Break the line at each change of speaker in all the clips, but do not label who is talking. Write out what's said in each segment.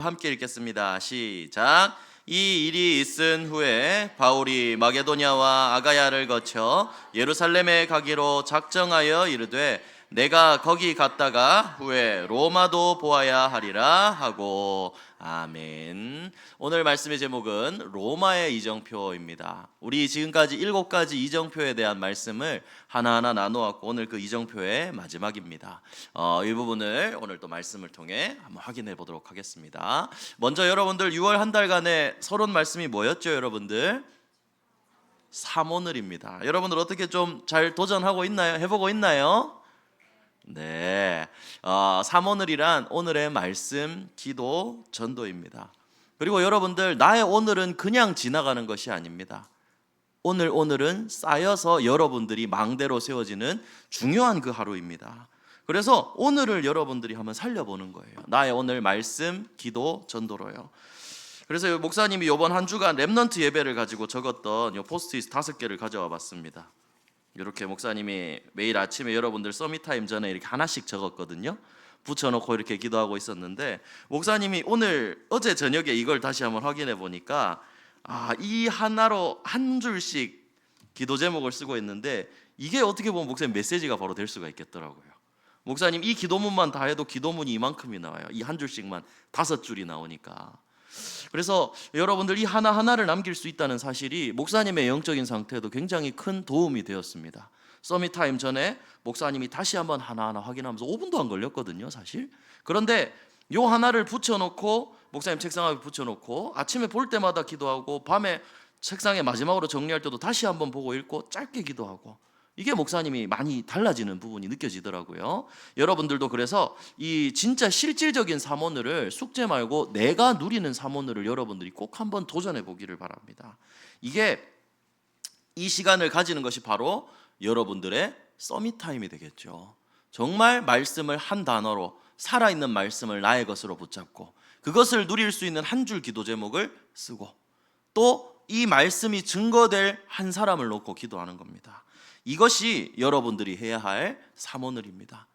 함께 읽겠습니다. 시작. 이 일이 있은 후에 바울이 마게도냐와 아가야를 거쳐 예루살렘에 가기로 작정하여 이르되 내가 거기 갔다가 후에 로마도 보아야 하리라 하고 아멘. 오늘 말씀의 제목은 로마의 이정표입니다. 우리 지금까지 일곱 가지 이정표에 대한 말씀을 하나하나 나누었고 오늘 그 이정표의 마지막입니다. 어, 이 부분을 오늘 또 말씀을 통해 한번 확인해 보도록 하겠습니다. 먼저 여러분들 6월 한 달간의 서론 말씀이 뭐였죠, 여러분들? 삼오늘입니다. 여러분들 어떻게 좀 잘 도전하고 있나요? 해보고 있나요? 네, 어, 삼오늘이란 오늘의 말씀, 기도, 전도입니다. 그리고 여러분들 나의 오늘은 그냥 지나가는 것이 아닙니다. 오늘 오늘은 쌓여서 여러분들이 망대로 세워지는 중요한 그 하루입니다. 그래서 오늘을 여러분들이 한번 살려보는 거예요. 나의 오늘 말씀, 기도, 전도로요. 그래서 목사님이 이번 한 주간 렘넌트 예배를 가지고 적었던 요 포스트잇 다섯 개를 가져와 봤습니다. 이렇게 목사님이 매일 아침에 여러분들 서밋 타임 전에 이렇게 하나씩 적었거든요. 붙여놓고 이렇게 기도하고 있었는데 목사님이 오늘 어제 저녁에 이걸 다시 한번 확인해 보니까 아, 이 하나로 한 줄씩 기도 제목을 쓰고 있는데 이게 어떻게 보면 목사님 메시지가 바로 될 수가 있겠더라고요. 목사님 이 기도문만 다 해도 기도문이 이만큼이 나와요. 이 한 줄씩만 다섯 줄이 나오니까. 그래서 여러분들 이 하나 하나를 남길 수 있다는 사실이 목사님의 영적인 상태에도 굉장히 큰 도움이 되었습니다. 서밋 타임 전에 목사님이 다시 한번 하나하나 확인하면서 5분도 안 걸렸거든요, 사실. 그런데 요 하나를 붙여놓고 목사님 책상 앞에 붙여놓고 아침에 볼 때마다 기도하고 밤에 책상에 마지막으로 정리할 때도 다시 한번 보고 읽고 짧게 기도하고 이게 목사님이 많이 달라지는 부분이 느껴지더라고요. 여러분들도 그래서 이 진짜 실질적인 사모늘을 숙제 말고 내가 누리는 사모늘을 여러분들이 꼭 한번 도전해 보기를 바랍니다. 이게 이 시간을 가지는 것이 바로 여러분들의 서밋 타임이 되겠죠. 정말 말씀을 한 단어로 살아있는 말씀을 나의 것으로 붙잡고 그것을 누릴 수 있는 한 줄 기도 제목을 쓰고 또 이 말씀이 증거될 한 사람을 놓고 기도하는 겁니다. 이것이 여러분들이 해야 할 사모늘입니다.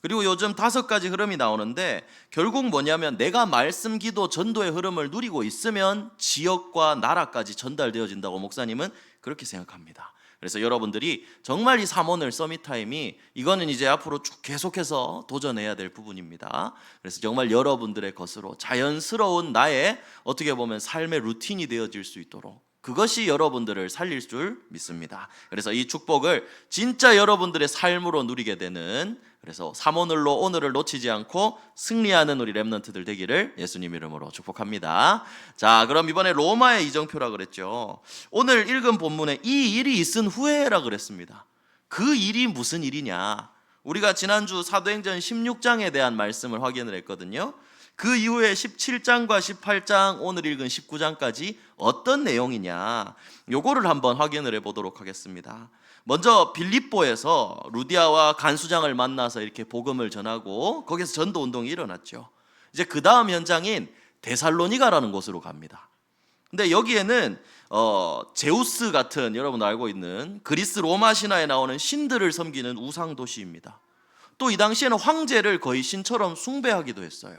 그리고 요즘 다섯 가지 흐름이 나오는데 결국 뭐냐면 내가 말씀 기도 전도의 흐름을 누리고 있으면 지역과 나라까지 전달되어진다고 목사님은 그렇게 생각합니다. 그래서 여러분들이 정말 이 삼오늘 서밋 타임이 이거는 이제 앞으로 쭉 계속해서 도전해야 될 부분입니다. 그래서 정말 여러분들의 것으로 자연스러운 나의 어떻게 보면 삶의 루틴이 되어질 수 있도록 그것이 여러분들을 살릴 줄 믿습니다. 그래서 이 축복을 진짜 여러분들의 삶으로 누리게 되는 그래서 삼오늘로 오늘을 놓치지 않고 승리하는 우리 렘넌트들 되기를 예수님 이름으로 축복합니다. 자, 그럼 이번에 로마의 이정표라 그랬죠. 오늘 읽은 본문에 이 일이 있은 후에라 그랬습니다. 그 일이 무슨 일이냐? 우리가 지난주 사도행전 16장에 대한 말씀을 확인을 했거든요. 그 이후에 17장과 18장 오늘 읽은 19장까지 어떤 내용이냐 요거를 한번 확인을 해 보도록 하겠습니다. 먼저 빌립보에서 루디아와 간수장을 만나서 이렇게 복음을 전하고 거기서 전도 운동이 일어났죠. 이제 그 다음 현장인 데살로니가라는 곳으로 갑니다. 근데 여기에는 어, 제우스 같은 여러분 알고 있는 그리스 로마 신화에 나오는 신들을 섬기는 우상 도시입니다. 또 이 당시에는 황제를 거의 신처럼 숭배하기도 했어요.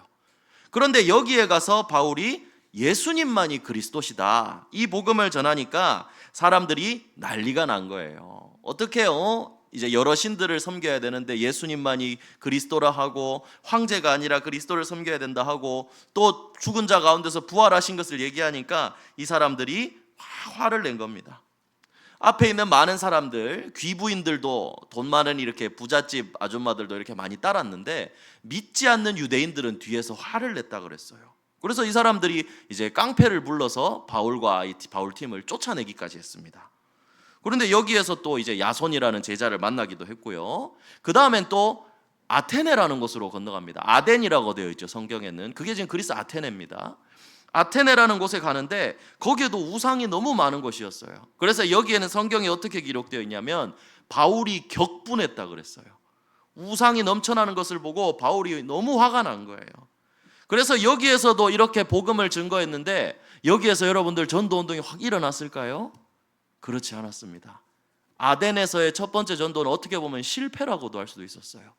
그런데 여기에 가서 바울이 예수님만이 그리스도시다. 이 복음을 전하니까 사람들이 난리가 난 거예요. 어떻게 요? 이제 여러 신들을 섬겨야 되는데 예수님만이 그리스도라 하고 황제가 아니라 그리스도를 섬겨야 된다 하고 또 죽은 자 가운데서 부활하신 것을 얘기하니까 이 사람들이 화를 낸 겁니다. 앞에 있는 많은 사람들, 귀부인들도 돈 많은 이렇게 부잣집 아줌마들도 이렇게 많이 따랐는데 믿지 않는 유대인들은 뒤에서 화를 냈다 그랬어요. 그래서 이 사람들이 이제 깡패를 불러서 바울과 이 바울 팀을 쫓아내기까지 했습니다. 그런데 여기에서 또 이제 야손이라는 제자를 만나기도 했고요. 그 다음엔 또 아테네라는 곳으로 건너갑니다. 아덴이라고 되어 있죠 성경에는 그게 지금 그리스 아테네입니다. 아테네라는 곳에 가는데 거기에도 우상이 너무 많은 곳이었어요. 그래서 여기에는 성경에 어떻게 기록되어 있냐면 바울이 격분했다 그랬어요. 우상이 넘쳐나는 것을 보고 바울이 너무 화가 난 거예요. 그래서 여기에서도 이렇게 복음을 증거했는데 여기에서 여러분들 전도 운동이 확 일어났을까요? 그렇지 않았습니다. 아덴에서의 첫 번째 전도는 어떻게 보면 실패라고도 할 수도 있었어요.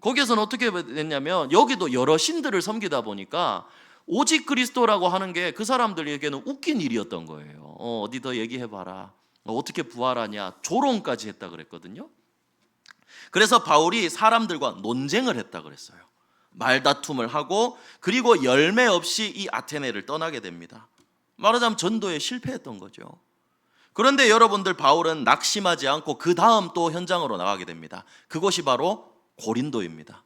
거기에서는 어떻게 됐냐면 여기도 여러 신들을 섬기다 보니까 오직 그리스도라고 하는 게 그 사람들에게는 웃긴 일이었던 거예요. 어, 어디 더 얘기해봐라. 어, 어떻게 부활하냐. 조롱까지 했다 그랬거든요. 그래서 바울이 사람들과 논쟁을 했다 그랬어요. 말다툼을 하고 그리고 열매 없이 이 아테네를 떠나게 됩니다. 말하자면 전도에 실패했던 거죠. 그런데 여러분들 바울은 낙심하지 않고 그 다음 또 현장으로 나가게 됩니다. 그곳이 바로 고린도입니다.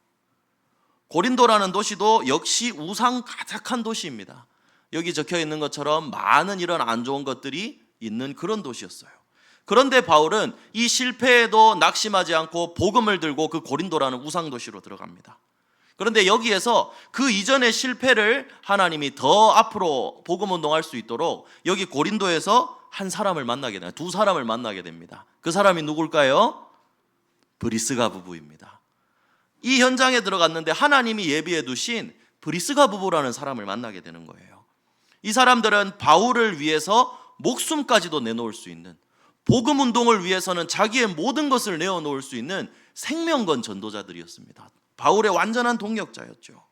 고린도라는 도시도 역시 우상 가득한 도시입니다. 여기 적혀 있는 것처럼 많은 이런 안 좋은 것들이 있는 그런 도시였어요. 그런데 바울은 이 실패에도 낙심하지 않고 복음을 들고 그 고린도라는 우상 도시로 들어갑니다. 그런데 여기에서 그 이전의 실패를 하나님이 더 앞으로 복음 운동할 수 있도록 여기 고린도에서 한 사람을 만나게 됩니다. 두 사람을 만나게 됩니다. 그 사람이 누굴까요? 브리스가 부부입니다. 이 현장에 들어갔는데 하나님이 예비해 두신 브리스가 부부라는 사람을 만나게 되는 거예요. 이 사람들은 바울을 위해서 목숨까지도 내놓을 수 있는 복음 운동을 위해서는 자기의 모든 것을 내어놓을 수 있는 생명건 전도자들이었습니다. 바울의 완전한 동력자였죠.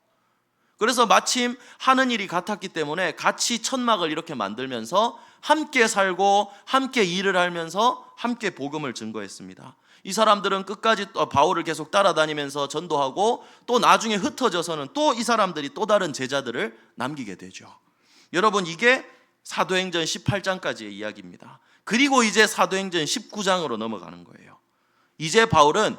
그래서 마침 하는 일이 같았기 때문에 같이 천막을 이렇게 만들면서 함께 살고 함께 일을 하면서 함께 복음을 증거했습니다. 이 사람들은 끝까지 또 바울을 계속 따라다니면서 전도하고 또 나중에 흩어져서는 또 이 사람들이 또 다른 제자들을 남기게 되죠. 여러분 이게 사도행전 18장까지의 이야기입니다. 그리고 이제 사도행전 19장으로 넘어가는 거예요. 이제 바울은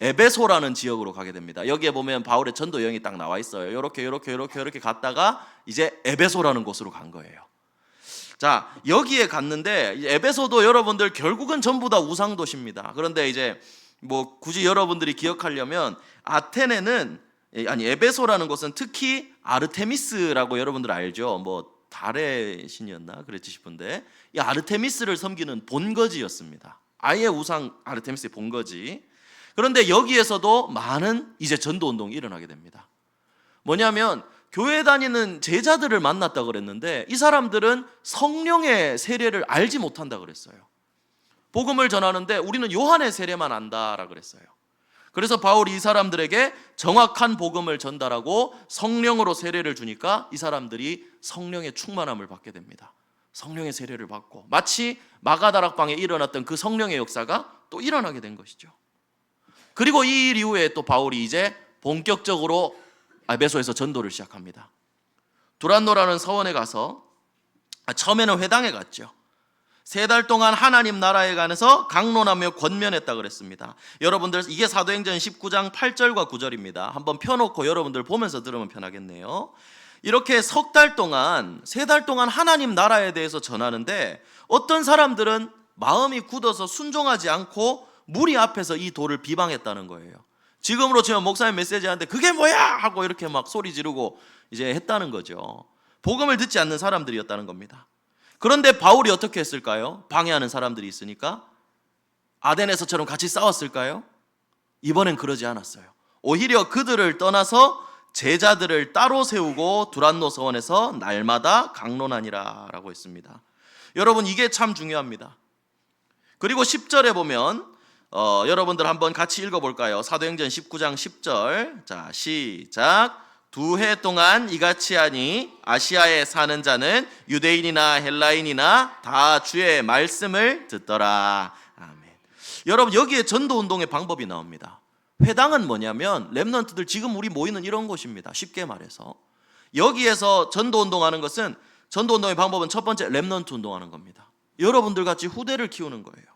에베소라는 지역으로 가게 됩니다. 여기에 보면 바울의 전도 여행이 딱 나와 있어요. 이렇게 이렇게 이렇게 이렇게 갔다가 이제 에베소라는 곳으로 간 거예요. 자, 여기에 갔는데 이 에베소도 여러분들 결국은 전부 다 우상 도시입니다. 그런데 이제 뭐 굳이 여러분들이 기억하려면 아테네는 아니 에베소라는 곳은 특히 아르테미스라고 여러분들 알죠? 뭐 달의 신이었나 그랬지 싶은데 이 아르테미스를 섬기는 본거지였습니다. 아예 우상 아르테미스의 본거지. 그런데 여기에서도 많은 이제 전도 운동이 일어나게 됩니다. 뭐냐면 교회 다니는 제자들을 만났다 그랬는데 이 사람들은 성령의 세례를 알지 못한다 그랬어요. 복음을 전하는데 우리는 요한의 세례만 안다라 그랬어요. 그래서 바울이 이 사람들에게 정확한 복음을 전달하고 성령으로 세례를 주니까 이 사람들이 성령의 충만함을 받게 됩니다. 성령의 세례를 받고 마치 마가다락방에 일어났던 그 성령의 역사가 또 일어나게 된 것이죠. 그리고 이 일 이후에 또 바울이 이제 본격적으로 에베소에서 전도를 시작합니다. 두란노라는 서원에 가서 아, 처음에는 회당에 갔죠. 세 달 동안 하나님 나라에 관해서 강론하며 권면했다 그랬습니다. 여러분들 이게 사도행전 19장 8절과 9절입니다. 한번 펴놓고 여러분들 보면서 들으면 편하겠네요. 이렇게 석 달 동안 세 달 동안 하나님 나라에 대해서 전하는데 어떤 사람들은 마음이 굳어서 순종하지 않고 무리 앞에서 이 도를 비방했다는 거예요. 지금으로 치면 목사님 메시지 하는데 그게 뭐야 하고 이렇게 막 소리 지르고 이제 했다는 거죠. 복음을 듣지 않는 사람들이었다는 겁니다. 그런데 바울이 어떻게 했을까요? 방해하는 사람들이 있으니까 아덴에서처럼 같이 싸웠을까요? 이번엔 그러지 않았어요. 오히려 그들을 떠나서 제자들을 따로 세우고 두란노 서원에서 날마다 강론하니라라고 했습니다. 여러분 이게 참 중요합니다. 그리고 10절에 보면 어, 여러분들 한번 같이 읽어볼까요? 사도행전 19장 10절. 자, 시작. 두 해 동안 이같이 하니 아시아에 사는 자는 유대인이나 헬라인이나 다 주의 말씀을 듣더라. 아멘. 여러분 여기에 전도 운동의 방법이 나옵니다. 회당은 뭐냐면 렘넌트들 지금 우리 모이는 이런 곳입니다. 쉽게 말해서 여기에서 전도 운동하는 것은 전도 운동의 방법은 첫 번째 렘넌트 운동하는 겁니다. 여러분들 같이 후대를 키우는 거예요.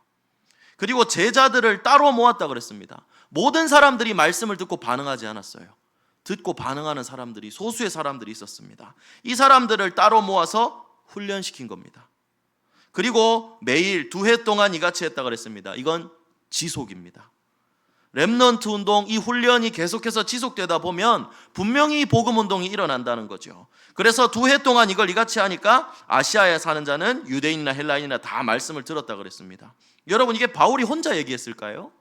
그리고 제자들을 따로 모았다 그랬습니다. 모든 사람들이 말씀을 듣고 반응하지 않았어요. 듣고 반응하는 사람들이 소수의 사람들이 있었습니다. 이 사람들을 따로 모아서 훈련시킨 겁니다. 그리고 매일 두 해 동안 이같이 했다 그랬습니다. 이건 지속입니다. 렘넌트 운동 이 훈련이 계속해서 지속되다 보면 분명히 복음 운동이 일어난다는 거죠. 그래서 두 해 동안 이걸 이같이 하니까 아시아에 사는 자는 유대인이나 헬라인이나 다 말씀을 들었다 그랬습니다. 여러분 이게 바울이 혼자 얘기했을까요?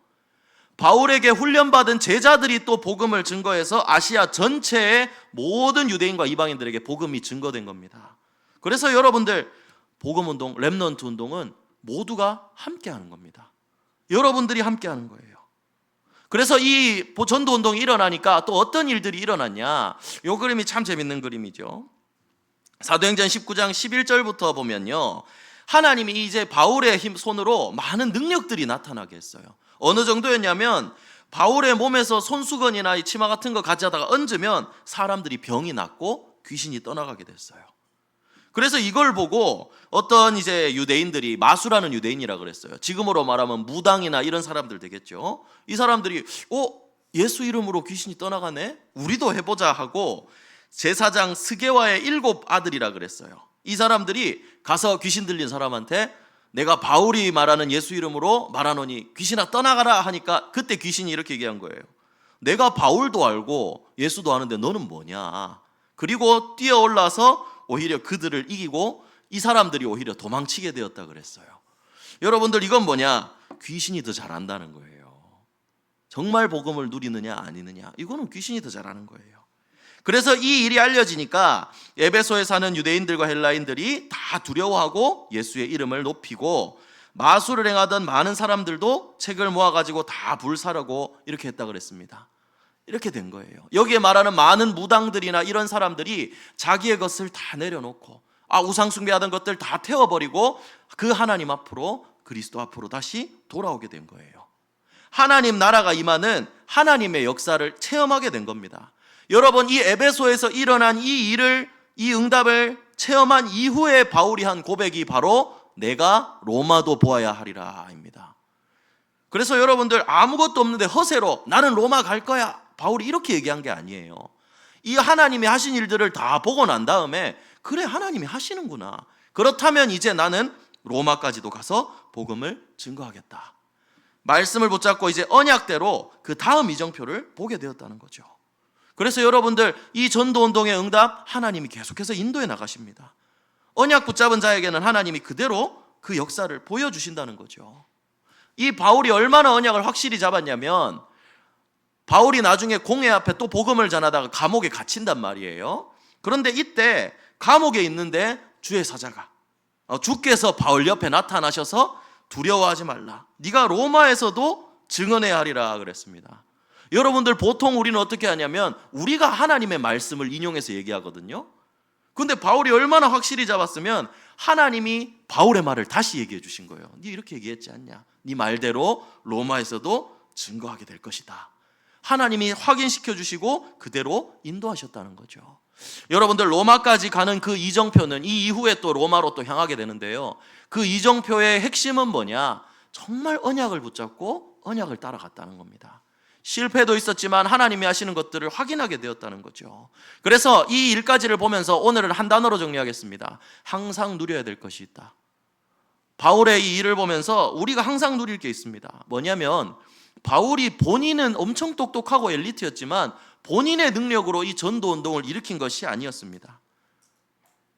바울에게 훈련받은 제자들이 또 복음을 증거해서 아시아 전체의 모든 유대인과 이방인들에게 복음이 증거된 겁니다. 그래서 여러분들 복음 운동, 렘넌트 운동은 모두가 함께 하는 겁니다. 여러분들이 함께 하는 거예요. 그래서 이 전도 운동이 일어나니까 또 어떤 일들이 일어났냐? 요 그림이 참 재밌는 그림이죠. 사도행전 19장 11절부터 보면요. 하나님이 이제 바울의 힘 손으로 많은 능력들이 나타나게 했어요. 어느 정도였냐면 바울의 몸에서 손수건이나 이 치마 같은 거 가져다가 얹으면 사람들이 병이 낫고 귀신이 떠나가게 됐어요. 그래서 이걸 보고 어떤 이제 유대인들이 마수라는 유대인이라 그랬어요. 지금으로 말하면 무당이나 이런 사람들 되겠죠. 이 사람들이 어 예수 이름으로 귀신이 떠나가네. 우리도 해보자 하고 제사장 스게와의 일곱 아들이라 그랬어요. 이 사람들이 가서 귀신 들린 사람한테 내가 바울이 말하는 예수 이름으로 말하노니 귀신아 떠나가라 하니까 그때 귀신이 이렇게 얘기한 거예요. 내가 바울도 알고 예수도 아는데 너는 뭐냐? 그리고 뛰어 올라서 오히려 그들을 이기고 이 사람들이 오히려 도망치게 되었다 그랬어요. 여러분들 이건 뭐냐? 귀신이 더 잘한다는 거예요. 정말 복음을 누리느냐 아니느냐 이거는 귀신이 더 잘하는 거예요. 그래서 이 일이 알려지니까 에베소에 사는 유대인들과 헬라인들이 다 두려워하고 예수의 이름을 높이고 마술을 행하던 많은 사람들도 책을 모아가지고 다 불사르고 이렇게 했다 그랬습니다. 이렇게 된 거예요. 여기에 말하는 많은 무당들이나 이런 사람들이 자기의 것을 다 내려놓고 아 우상 숭배하던 것들 다 태워버리고 그 하나님 앞으로 그리스도 앞으로 다시 돌아오게 된 거예요. 하나님 나라가 임하는 하나님의 역사를 체험하게 된 겁니다. 여러분 이 에베소에서 일어난 이 일을 이 응답을 체험한 이후에 바울이 한 고백이 바로 내가 로마도 보아야 하리라입니다. 그래서 여러분들 아무것도 없는데 허세로 나는 로마 갈 거야. 바울이 이렇게 얘기한 게 아니에요. 이 하나님이 하신 일들을 다 보고 난 다음에 그래 하나님이 하시는구나. 그렇다면 이제 나는 로마까지도 가서 복음을 증거하겠다. 말씀을 붙잡고 이제 언약대로 그 다음 이정표를 보게 되었다는 거죠. 그래서 여러분들 이 전도 운동의 응답 하나님이 계속해서 인도해 나가십니다. 언약 붙잡은 자에게는 하나님이 그대로 그 역사를 보여주신다는 거죠. 이 바울이 얼마나 언약을 확실히 잡았냐면 바울이 나중에 공회 앞에 또 복음을 전하다가 감옥에 갇힌단 말이에요. 그런데 이때 감옥에 있는데 주의 사자가 어, 주께서 바울 옆에 나타나셔서 두려워하지 말라. 네가 로마에서도 증언해야 하리라 그랬습니다. 여러분들 보통 우리는 어떻게 하냐면 우리가 하나님의 말씀을 인용해서 얘기하거든요. 근데 바울이 얼마나 확실히 잡았으면 하나님이 바울의 말을 다시 얘기해 주신 거예요. 네 이렇게 얘기했지 않냐? 네 말대로 로마에서도 증거하게 될 것이다. 하나님이 확인시켜 주시고 그대로 인도하셨다는 거죠. 여러분들 로마까지 가는 그 이정표는 이 이후에 또 로마로 또 향하게 되는데요. 그 이정표의 핵심은 뭐냐? 정말 언약을 붙잡고 언약을 따라갔다는 겁니다. 실패도 있었지만 하나님이 하시는 것들을 확인하게 되었다는 거죠. 그래서 이 일까지를 보면서 오늘은 한 단어로 정리하겠습니다. 항상 누려야 될 것이 있다. 바울의 이 일을 보면서 우리가 항상 누릴 게 있습니다. 뭐냐면 바울이 본인은 엄청 똑똑하고 엘리트였지만 본인의 능력으로 이 전도 운동을 일으킨 것이 아니었습니다.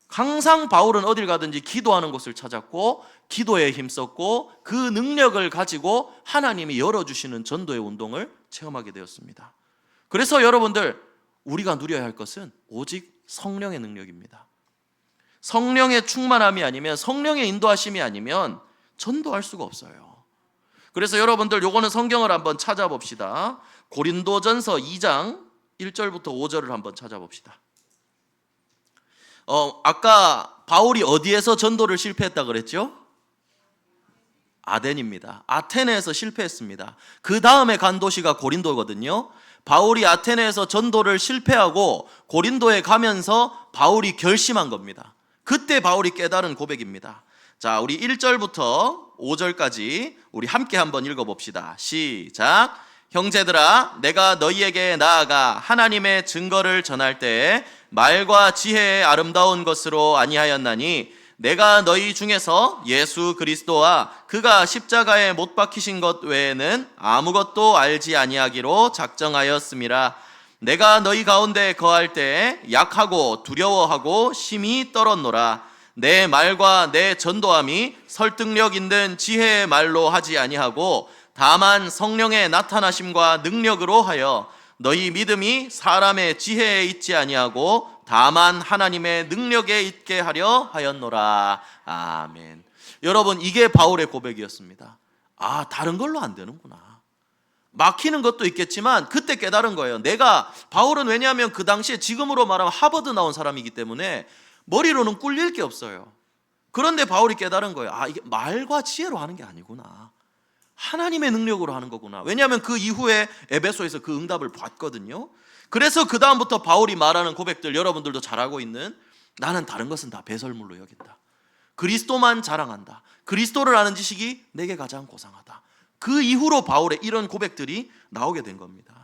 항상 바울은 어딜 가든지 기도하는 곳을 찾았고 기도에 힘썼고 그 능력을 가지고 하나님이 열어주시는 전도의 운동을 체험하게 되었습니다. 그래서 여러분들 우리가 누려야 할 것은 오직 성령의 능력입니다. 성령의 충만함이 아니면 성령의 인도하심이 아니면 전도할 수가 없어요. 그래서 여러분들 요거는 성경을 한번 찾아봅시다. 고린도전서 2장 1절부터 5절을 한번 찾아봅시다. 어, 아까 바울이 어디에서 전도를 실패했다 그랬죠? 아덴입니다. 아테네에서 실패했습니다. 그 다음에 간 도시가 고린도거든요. 바울이 아테네에서 전도를 실패하고 고린도에 가면서 바울이 결심한 겁니다. 그때 바울이 깨달은 고백입니다. 자, 우리 1절부터 5절까지 우리 함께 한번 읽어 봅시다. 시작. 형제들아, 내가 너희에게 나아가 하나님의 증거를 전할 때 말과 지혜의 아름다운 것으로 아니하였나니 내가 너희 중에서 예수 그리스도와 그가 십자가에 못 박히신 것 외에는 아무것도 알지 아니하기로 작정하였음이라. 내가 너희 가운데 거할 때 약하고 두려워하고 심히 떨었노라. 내 말과 내 전도함이 설득력 있는 지혜의 말로 하지 아니하고 다만 성령의 나타나심과 능력으로 하여 너희 믿음이 사람의 지혜에 있지 아니하고 다만 하나님의 능력에 있게 하려 하였노라. 아멘. 여러분 이게 바울의 고백이었습니다. 아, 다른 걸로 안 되는구나. 막히는 것도 있겠지만 그때 깨달은 거예요. 내가 바울은 왜냐하면 그 당시에 지금으로 말하면 하버드 나온 사람이기 때문에 머리로는 꿀릴 게 없어요. 그런데 바울이 깨달은 거예요. 아, 이게 말과 지혜로 하는 게 아니구나. 하나님의 능력으로 하는 거구나. 왜냐하면 그 이후에 에베소에서 그 응답을 봤거든요. 그래서 그 다음부터 바울이 말하는 고백들 여러분들도 잘 알고 있는 나는 다른 것은 다 배설물로 여긴다. 그리스도만 자랑한다. 그리스도를 아는 지식이 내게 가장 고상하다. 그 이후로 바울의 이런 고백들이 나오게 된 겁니다.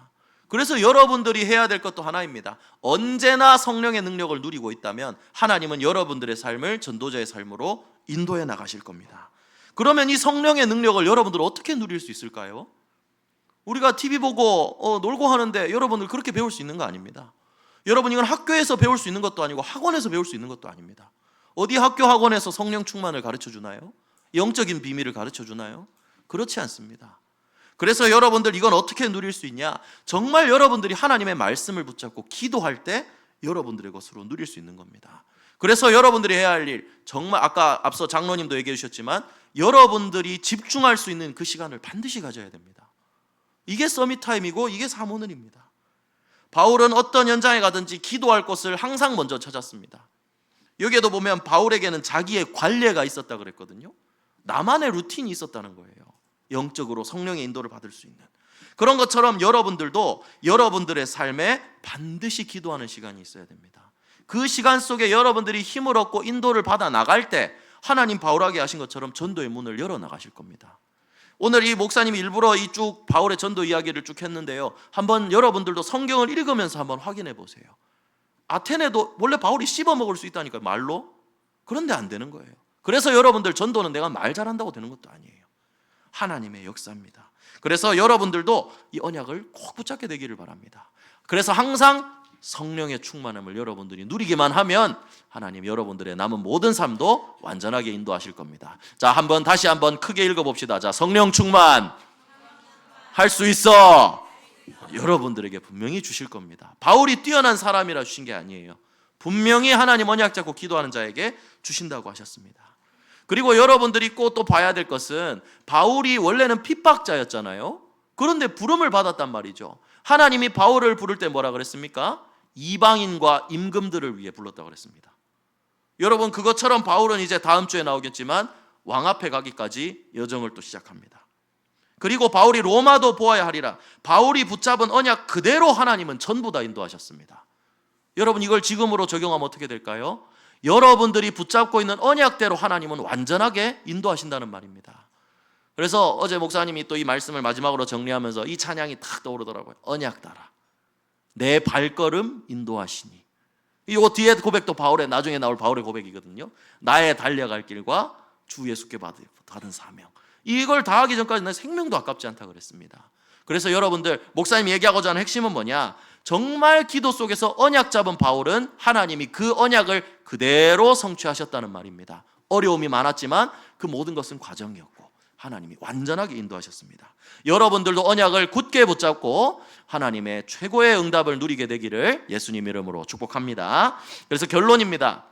그래서 여러분들이 해야 될 것도 하나입니다. 언제나 성령의 능력을 누리고 있다면 하나님은 여러분들의 삶을 전도자의 삶으로 인도해 나가실 겁니다. 그러면 이 성령의 능력을 여러분들 어떻게 누릴 수 있을까요? 우리가 TV 보고 어, 놀고 하는데 여러분들 그렇게 배울 수 있는 거 아닙니다. 여러분 이건 학교에서 배울 수 있는 것도 아니고 학원에서 배울 수 있는 것도 아닙니다. 어디 학교 학원에서 성령 충만을 가르쳐 주나요? 영적인 비밀을 가르쳐 주나요? 그렇지 않습니다. 그래서 여러분들 이건 어떻게 누릴 수 있냐? 정말 여러분들이 하나님의 말씀을 붙잡고 기도할 때 여러분들의 것으로 누릴 수 있는 겁니다. 그래서 여러분들이 해야 할 일, 정말 아까 앞서 장로님도 얘기해 주셨지만 여러분들이 집중할 수 있는 그 시간을 반드시 가져야 됩니다. 이게 서밋 타임이고 이게 사모늘입니다. 바울은 어떤 현장에 가든지 기도할 곳을 항상 먼저 찾았습니다. 여기에도 보면 바울에게는 자기의 관례가 있었다 그랬거든요. 나만의 루틴이 있었다는 거예요. 영적으로 성령의 인도를 받을 수 있는 그런 것처럼 여러분들도 여러분들의 삶에 반드시 기도하는 시간이 있어야 됩니다. 그 시간 속에 여러분들이 힘을 얻고 인도를 받아 나갈 때 하나님 바울에게 하신 것처럼 전도의 문을 열어 나가실 겁니다. 오늘 이 목사님이 일부러 이 쭉 바울의 전도 이야기를 쭉 했는데요. 한번 여러분들도 성경을 읽으면서 한번 확인해 보세요. 아테네도 원래 바울이 씹어 먹을 수 있다니까요. 말로. 그런데 안 되는 거예요. 그래서 여러분들 전도는 내가 말 잘한다고 되는 것도 아니에요. 하나님의 역사입니다. 그래서 여러분들도 이 언약을 꼭 붙잡게 되기를 바랍니다. 그래서 항상 성령의 충만함을 여러분들이 누리기만 하면 하나님 여러분들의 남은 모든 삶도 완전하게 인도하실 겁니다. 자, 한번 다시 한번 크게 읽어 봅시다. 자, 성령 충만 할 수 있어. 여러분들에게 분명히 주실 겁니다. 바울이 뛰어난 사람이라 주신 게 아니에요. 분명히 하나님 언약 잡고 기도하는 자에게 주신다고 하셨습니다. 그리고 여러분들이 꼭 또 봐야 될 것은 바울이 원래는 핍박자였잖아요. 그런데 부름을 받았단 말이죠. 하나님이 바울을 부를 때 뭐라 그랬습니까? 이방인과 임금들을 위해 불렀다고 그랬습니다. 여러분 그것처럼 바울은 이제 다음 주에 나오겠지만 왕 앞에 가기까지 여정을 또 시작합니다. 그리고 바울이 로마도 보아야 하리라. 바울이 붙잡은 언약 그대로 하나님은 전부 다 인도하셨습니다. 여러분 이걸 지금으로 적용하면 어떻게 될까요? 여러분들이 붙잡고 있는 언약대로 하나님은 완전하게 인도하신다는 말입니다. 그래서 어제 목사님이 또 이 말씀을 마지막으로 정리하면서 이 찬양이 탁 떠오르더라고요. 언약 따라. 내 발걸음 인도하시니. 이거 뒤에 고백도 바울의 나중에 나올 바울의 고백이거든요. 나의 달려갈 길과 주 예수께 받은 사명. 이걸 다 하기 전까지 내 생명도 아깝지 않다 그랬습니다. 그래서 여러분들 목사님 얘기하고자 하는 핵심은 뭐냐? 정말 기도 속에서 언약 잡은 바울은 하나님이 그 언약을 그대로 성취하셨다는 말입니다. 어려움이 많았지만 그 모든 것은 과정이었고 하나님이 완전하게 인도하셨습니다. 여러분들도 언약을 굳게 붙잡고 하나님의 최고의 응답을 누리게 되기를 예수님 이름으로 축복합니다. 그래서 결론입니다.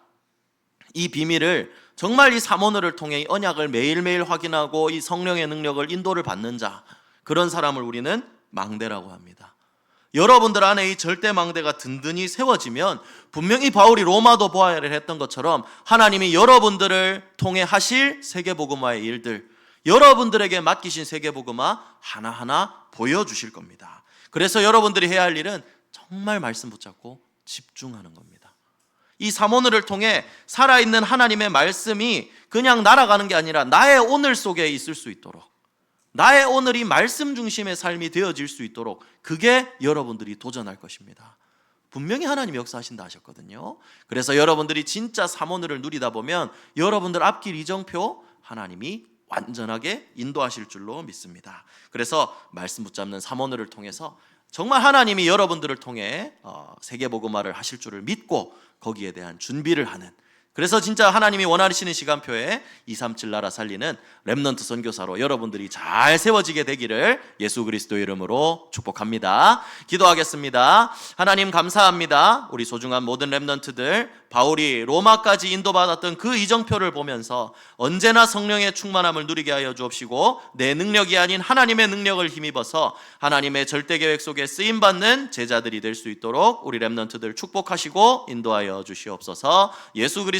이 비밀을 정말 이 사모늘을 통해 이 언약을 매일매일 확인하고 이 성령의 능력을 인도를 받는 자 그런 사람을 우리는 망대라고 합니다. 여러분들 안에 이 절대 망대가 든든히 세워지면 분명히 바울이 로마도 보아야를 했던 것처럼 하나님이 여러분들을 통해 하실 세계복음화의 일들 여러분들에게 맡기신 세계복음화 하나하나 보여주실 겁니다. 그래서 여러분들이 해야 할 일은 정말 말씀 붙잡고 집중하는 겁니다. 이 사모늘을 통해 살아있는 하나님의 말씀이 그냥 날아가는 게 아니라 나의 오늘 속에 있을 수 있도록 나의 오늘이 말씀 중심의 삶이 되어질 수 있도록 그게 여러분들이 도전할 것입니다. 분명히 하나님 역사하신다 하셨거든요. 그래서 여러분들이 진짜 사모늘을 누리다 보면 여러분들 앞길 이정표 하나님이 완전하게 인도하실 줄로 믿습니다. 그래서 말씀 붙잡는 사모늘을 통해서 정말 하나님이 여러분들을 통해 어, 세계복음화를 하실 줄을 믿고 거기에 대한 준비를 하는 그래서 진짜 하나님이 원하시는 시간표에 237 나라 살리는 렘넌트 선교사로 여러분들이 잘 세워지게 되기를 예수 그리스도 이름으로 축복합니다. 기도하겠습니다. 하나님 감사합니다. 우리 소중한 모든 렘넌트들 바울이 로마까지 인도받았던 그 이정표를 보면서 언제나 성령의 충만함을 누리게 하여 주옵시고 내 능력이 아닌 하나님의 능력을 힘입어서 하나님의 절대 계획 속에 쓰임 받는 제자들이 될 수 있도록 우리 렘넌트들 축복하시고 인도하여 주시옵소서. 예수